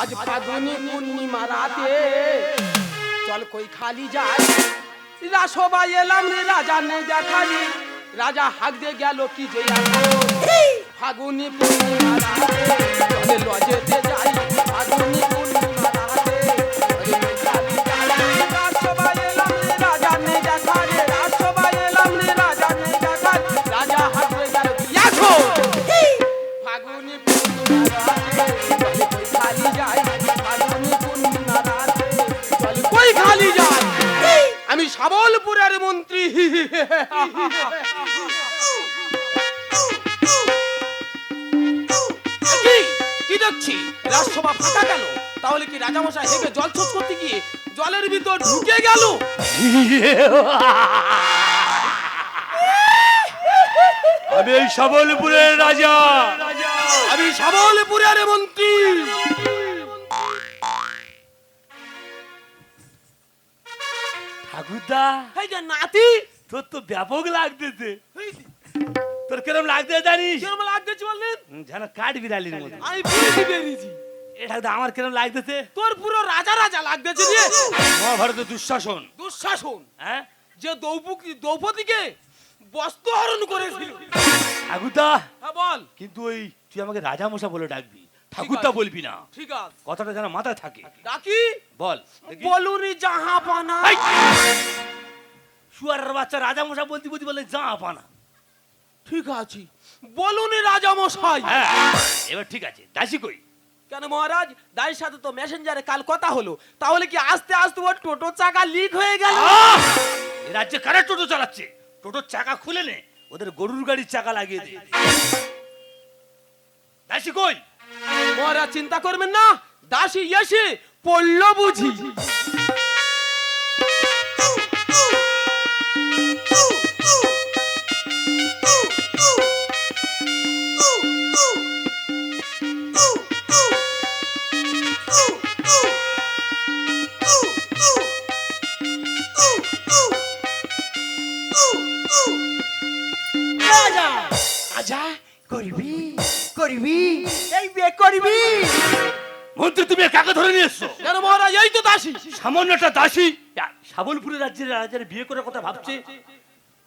আজ ফাগুনি পূর্ণিমা রাতে। চল কই খালি যাই। রা সবাই এলাম রে রাজা নেই দেখালি। রাজা হাক দিয়ে গেল কি যে ফাগুনি পূর্ণিমা রাতে। চলে লজেতে যাই। দেখছি রাজসভা ফাঁকা কেন? তাহলে কি রাজামশাই হেগে জল ছোট করতে গিয়ে জলের ভিতর ঢুকে গেল? আমি এই সবলপুরের রাজা। আমি সাবলপুরের মন্ত্রী। ঠাকুরদা এই যে নাতি। তোর তো ব্যাপক লাগতেছে। তোর কিরম লাগতে জানিস? কিরম লাগতেছে বললেন যেন কাঠ বিড়ালির মতো। আমি বুঝতে পেরেছি এ ঠাকুরদা আমার কিরম লাগতেছে? তোর পুরো রাজা রাজা লাগতেছে রে। মহাভারতের দুঃশাসন। দুঃশাসন। হ্যাঁ? যে দ্রৌপদী দ্রৌপদীকে বস্ত্র হরণ করেছিল। ঠাকুরদা হ্যাঁ বল। কিন্তু ওই তুই আমাকে রাজা মশা বলে ডাকবি। ঠাকুরদা। বলবি না। ঠিক আছে। কথাটা যেন মাথায় থাকে। ডাকি? বল দেখি। বলুনি জাহা পানা। এই! শুয়ারের বাচ্চা রাজা মশা বলতে বলতে বলে যা পানা। ঠিক আছে। বলুনি রাজা মশাই। হ্যাঁ এবার ঠিক আছে দাসি কই? কেন মহারাজ দায়ের সাথে তো মেসেঞ্জারে কাল কথা হলো। তাহলে কি আস্তে আস্তে ওর টোটো চাকা লিক হয়ে গেল? রাজ্যে কারা টোটো চালাচ্ছে? টোটোর চাকা খুলে নে ওদের গরুর গাড়ির চাকা লাগিয়ে দে। দাসি কই? মহারাজ চিন্তা করবেন না দাসী এসে পড়ল বুঝি। আজা করবি করবি এই বিয়ে করবি। মন্ত্রী তুমি কাকে ধরে নিয়ে এসছো কেন মহারাজ এই তো দাসী। সামান্য একটা দাসী সাবলপুরের রাজ্যের রাজার বিয়ে করার কথা ভাবছে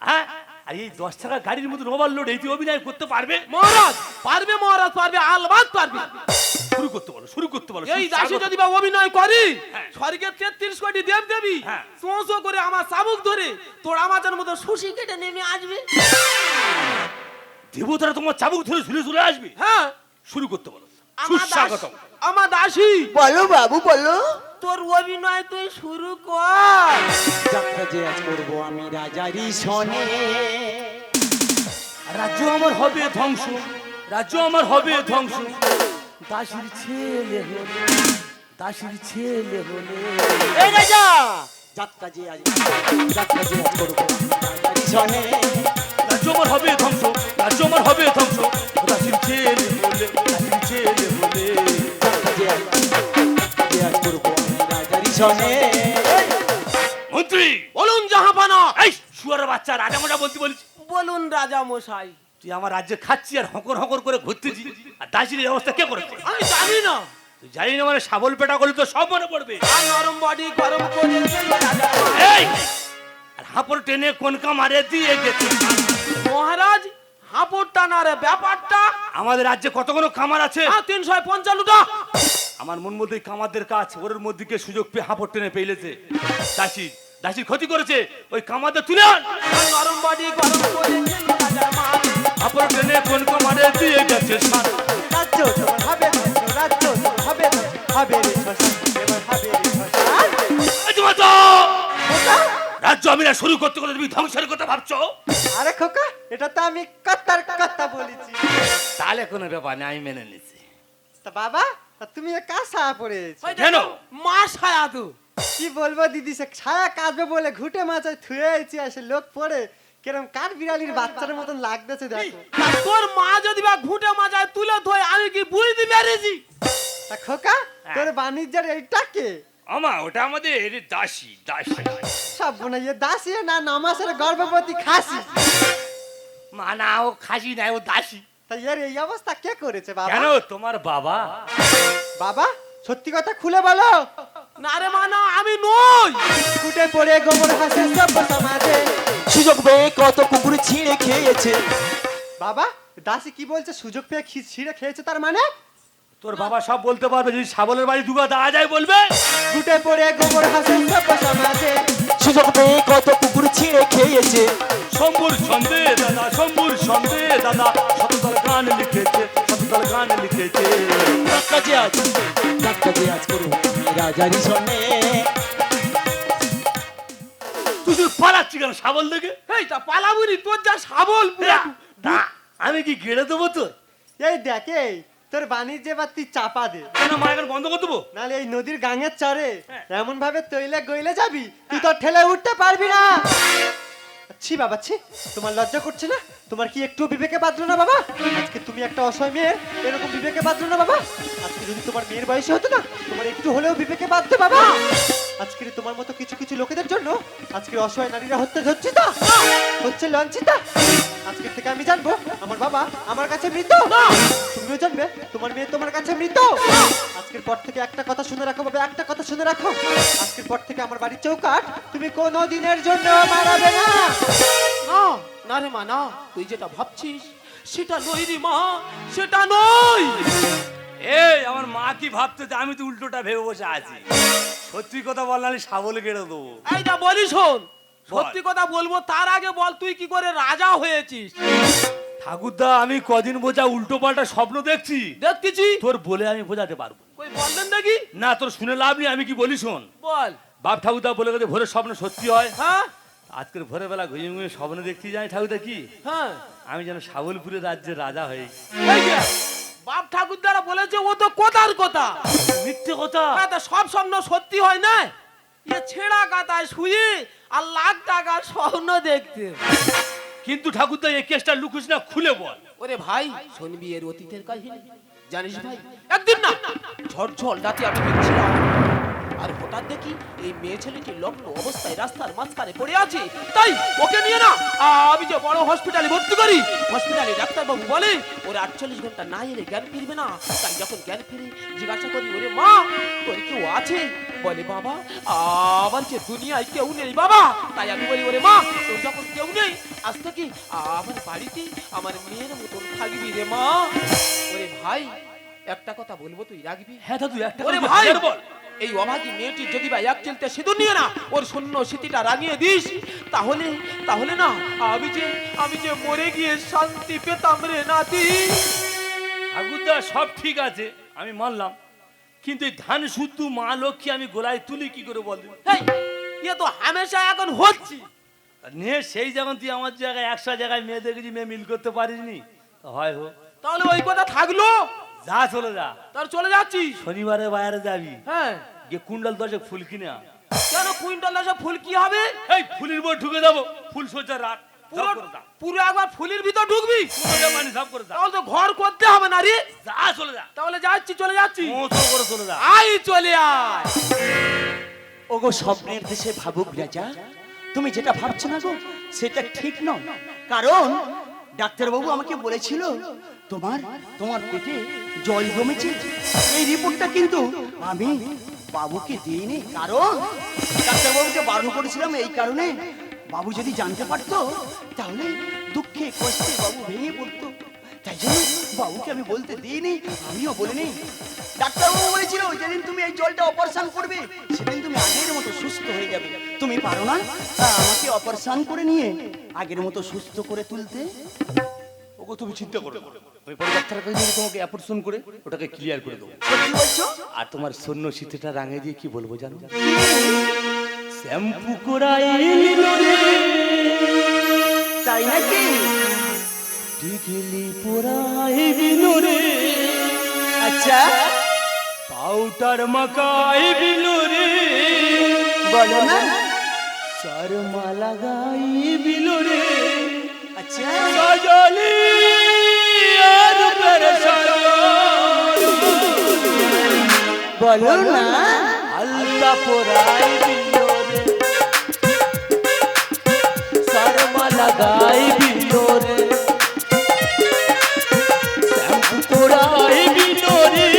হ্যাঁ? আর এই দশ টাকা গাড়ির মতো ওভার লোড এই তুই অভিনয় করতে পারবে? মহারাজ পারবে মহারাজ পারবে আলবাদ পারবে। শুরু করতে বলো শুরু করতে বলো এই দাসী যদি বা অভিনয় করি হ্যাঁ। স্বর্গের তেত্রিশ কোটি দেব দেবী হ্যাঁ। করে আমার চাবুক ধরে তোর আমাদের মতো সুশি কেটে নেমে আসবে। দেবতারা তোমার চাবুক ধরে ঝুলে ঝুলে আসবে। হ্যাঁ। শুরু করতে বলো। আমার দাস- সুস্বাগতম। আমার দাসী। বলো বাবু বলো। তোর অভিনয় তুই শুরু কর। যাত্রা যে আজ করব আমি রাজারি সনে। রাজ্য আমার হবে ধ্বংস। রাজ্য আমার হবে ধ্বংস। দাসির ছেলে হলে দাসির ছেলে হলে। এই রাজা! যাত্রা যে আজ যাত্রা যে আজ করব রাজারি সনে। রাজ্য আমার হবে ধ্বংস। রাজ্য আমার হবে ধ্বংস ছেলে ছেলে মন্ত্রী! বলুন জাহাপানা। এই শুয়ারের বাচ্চা রাজা মোটা বলতে বলিস বলুন রাজা মশাই তুই আমার রাজ্যে খাচ্ছি আর হকর হকর করে ঘুরতেছি। আর দাসির এই অবস্থা কে করেছে? আমি জানি না। তুই জানি না মানে সাবল পেটা করলে তো সব মনে পড়বে। আর নরম বডি গরম করে রাজা। এই! হাঁপড় টেনে কোনকা মারে দিয়ে গেছে মহারাজ হাঁপুর টানার ব্যাপারটা? আমাদের রাজ্যে কতগুলো খামার আছে? হ্যাঁ তিনশো পঞ্চান্নটা আমার মন মধ্যে কামারদের কাজ ওর মধ্যে সুযোগ পেয়ে হাঁপড় টেনে পেলেছে। দাসি দাসির ক্ষতি করেছে ওই কামারদের তুলে নরম বডি গরম করে হাঁপড় টেনে কোনকা মারে দিয়ে গেছে। রাজ্য হবে রাজ্য হবে হবে এবার হবে রে শ্মশান। এই তোমার তো! রাজ্য আমি না শুরু করতে করতে তুমি ধ্বংসের কথা ভাবছ? আরে খোকা এটা তো আমি কথার কথা বলেছি। তাহলে কোনো ব্যাপার নেই আমি মেনে নিচ্ছি তা বাবা তা তুমি এ কার ছায়া পড়েছ ওই কেন? মা ছায়া তো। কি বলব দিদি সে ছায়া কাটবে বলে ঘুটে মাথায় থুয়ে আইছি আসে লোক পড়ে। কিরম কার বিড়ালির বাচ্চার মতন লাগতেছে দেখো। তা তোর মা যদি বা ঘুটে মাজায় তুলে ধোয় আমি কি বুঝতে পেরেছি? তা খোকা তোর বাণিজ্যের এইটা কে? আমা ওটা আমাদের দাসী দাসী। সব বোনা দাসী না নামাসের গর্ভবতী খাসি। মা না ও খাসি না ও দাসী। তা এর এই অবস্থা কে করেছে বাবা? কেন তোমার বাবা? বাবা সত্যি কথা খুলে বলো। না রে মা না আমি নই। ফুটে পড়ে গোবর হাসে সভ্য সমাজে। সুযোগ পেয়ে কত কুকুর ছিঁড়ে খেয়েছে। বাবা দাসী কি বলছে? সুযোগ পেয়ে ছিঁড়ে খেয়েছে তার মানে? তোর বাবা সব বলতে পারবে যদি শাবলের বাড়ি দুগা দেওয়া যায় বলবে। ফুটে পড়ে গোবর হাসে সমাজে সুযোগ পেয়ে কত কুকুর ছিঁড়ে খেয়েছে। শম্ভুর ছন্দে দাদা শম্ভুর ছন্দে দাদা শতদল গান লিখেছে শতদল গান লিখেছে। কাজে আজ কাজে আজ করো রাজারি সন্নে তুই শুধু পালাচ্ছি কেন শাবল দেখে? এই তা পালাবুরি তোর যা শাবল পুরা। আমি কি গেড়ে দেবো তোর? এই দেখে তোর বাণিজ্যে বা তুই চাপা দে। কেন মা বন্ধ করে দেবো? নাহলে এই নদীর গাঙের চরে হ্যাঁ। এমন ভাবে তৈলে গইলে যাবি তুই তো ঠেলে উঠতে পারবি না। ছি বাবা ছি তোমার লজ্জা করছে না? তোমার কি একটু বিবেকে বাঁধলো না, বাবা? আজকে তুমি একটা অসহায় মেয়ে, এরকম বিবেকে বাঁধলো না, বাবা? আজকে যদি তোমার মেয়ের বয়সে হতো না, তোমার একটু হলেও বিবেকে বাঁধতো বাবা? আজকের তোমার মতো কিছু কিছু লোকেদের জন্য আজকের অসহায় নারীরা হত্যা তো? হচ্ছে লঞ্চিতা আজকে থেকে আমি জানব, আমার বাবা আমার কাছে মৃত। তুমিও জানবে, তোমার মেয়ে তোমার কাছে মৃত। আজকের পর থেকে একটা কথা শুনে রাখো, বাবা, একটা কথা শুনে রাখো। আজকের পর থেকে আমার বাড়ির চৌকাট তুমি কোনো দিনের জন্য মারাবে না। না না রে মা না তুই যেটা ভাবছিস সেটা নই রে মা সেটা নই এই আমার মা কি ভাবতেছে আমি তো উল্টোটা ভেবে বসে আছি। সত্যি কথা বললাম শাবল গেড়ে দেবো। এইটা বলি শোন সত্যি কথা বলব তার আগে বল তুই কি করে রাজা হয়েছিস? ঠাকুরদা আমি কদিন বোঝা উল্টো পাল্টা স্বপ্ন দেখছি। দেখতেছি। তোর বলে আমি বোঝাতে পারব। কই বললেন নাকি? না তোর শুনে লাভ নেই আমি কি বলি শোন? বল। বাপ ঠাকুরদা বলে গেছে ভোরের স্বপ্ন সত্যি হয়। হ্যাঁ? আজকের ভোরের বেলা ঘুমিয়ে ঘুমিয়ে স্বপ্ন দেখতে যাই ঠাকুরদা কি? হ্যাঁ। আমি যেন সাবলপুরের রাজ্যের রাজা হই বাপ ঠাকুর দ্বারা বলেছে ও তো কথার কথা। মিথ্যে কথা। হ্যাঁ, তা সব স্বপ্ন সত্যি হয় না? এ ছেঁড়া কাতায় শুয়ে আর লাখ টাকার স্বপ্ন দেখতে। কিন্তু ঠাকুরদা এই কেসটা লুকুস না খুলে বল। ওরে ভাই শুনবি এর অতীতের কাহিনী? জানিস ভাই? একদিন না ঝড় ঝড় রাতে আমি দেখছিলাম। আর হঠাৎ দেখি এই মেয়ে ছেলেটি লগ্ন অবস্থায় রাস্তার মাঝখানে পড়ে আছে। তাই ওকে নিয়ে না আমি যে বড় হসপিটালে ভর্তি করি। হসপিটালে ডাক্তারবাবু বলে ওর আটচল্লিশ ঘণ্টা না এলে জ্ঞান ফিরবে না। তাই যখন জ্ঞান ফিরে জিজ্ঞাসা করি ওরে মা তোর কেউ আছে? বলে বাবা আবার যে দুনিয়ায় কেউ নেই বাবা। তাই আমি বলি ওরে মা তোর যখন কেউ নেই আজ থেকে আমার বাড়িতে আমার মেয়ের মতন থাকবি রে মা। ওরে ভাই একটা কথা বলব তুই রাখবি? হ্যাঁ দাদু একটা ওরে ভাই! বল এই অভাগী মেয়েটি যদি বা এক চিলতে সিঁদুর নিয়ে না ওর শূন্য স্মৃতিটা রাঙিয়ে দিস তাহলে তাহলে না আমি যে আমি যে মরে গিয়ে শান্তি পেতাম রে নাতি। ঠাকুরদা সব ঠিক আছে আমি মানলাম কিন্তু এই ধান শুদ্ধ মা লক্ষ্মী আমি গোলায় তুলি কি করে বল? ইয়ে তো হামেশা এখন হচ্ছে। নে সেই যখন তুই আমার জায়গায় একশো জায়গায় মেয়ে দেখেছি মেয়ে মিল করতে পারিসনি। হয় হোক। তাহলে ওই কথা থাকল? যা চলে যা। তার চলে যাচ্ছি শনিবারে বাইরে যাবি। হ্যাঁ। গিয়ে কুণ্ডল দশে ফুল কিনে আন। কেন কুইন্টাল সব ফুল কি হবে? এই ফুলের বই ঢুকে যাব। ফুল সোজা রাত। পুরো পুরো একবার ফুলের ভিতর ঢুকবি? মানে সব করে যা। তাহলে তো ঘর করতে হবে না রে। যা চলে যা। তাহলে যাচ্ছি চলে যাচ্ছি। মোচো করে চলে যা। আই চলে আয়। ওগো স্বপ্নের দেশে ভাবুক রাজা তুমি যেটা ভাবছ না গো সেটা ঠিক নয়। কারণ ডাক্তারবাবু আমাকে বলেছিল তোমার তোমার পেটে জল জমেছে। এই রিপোর্টটা কিন্তু আমি বাবুকে দিইনি, কারণ ডাক্তারবাবুকে বারণ করেছিলাম এই কারণে। বাবু যদি জানতে পারতো, তাহলে দুঃখে কষ্টে বাবু ভেঙে পড়তো। তাই জন্য বাবুকে আমি বলতে দিইনি, আমিও বলিনি। ডাক্তারবাবু বলেছিল, যেদিন তুমি এই জলটা অপারেশন করবে, সেদিন তুমি আগের মতো সুস্থ হয়ে যাবে। তুমি পারো না আমাকে অপারেশন করে নিয়ে আগের মতো সুস্থ করে তুলতে। ওগো তুমি চিন্তা করো না। আমি পরে ডাক্তারের কাছে নিয়ে তোমাকে অপারেশন করে ওটাকে ক্লিয়ার করে দেবো। সত্যি বলছো? আর তোমার সৈন্য শীতটা রাঙে দিয়ে কি বলব জানো? শ্যাম্পু করাইল রে। তাই নাকি? টিকলি পোড়াইল রে। আচ্ছা। পাউডার মাকাইল রে। বলো না। শর্মা লাগাইল রে। সজলি আর বলো না। আলতা পোড়াইল রে শর্মা লাগাইল রে শ্যাম্পু করাইল রে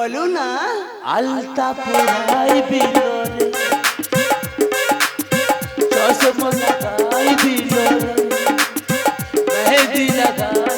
বলো না আলতা পোড়াই বিলরে চশমা লাগাই বিলরে মেহেদি লাগাই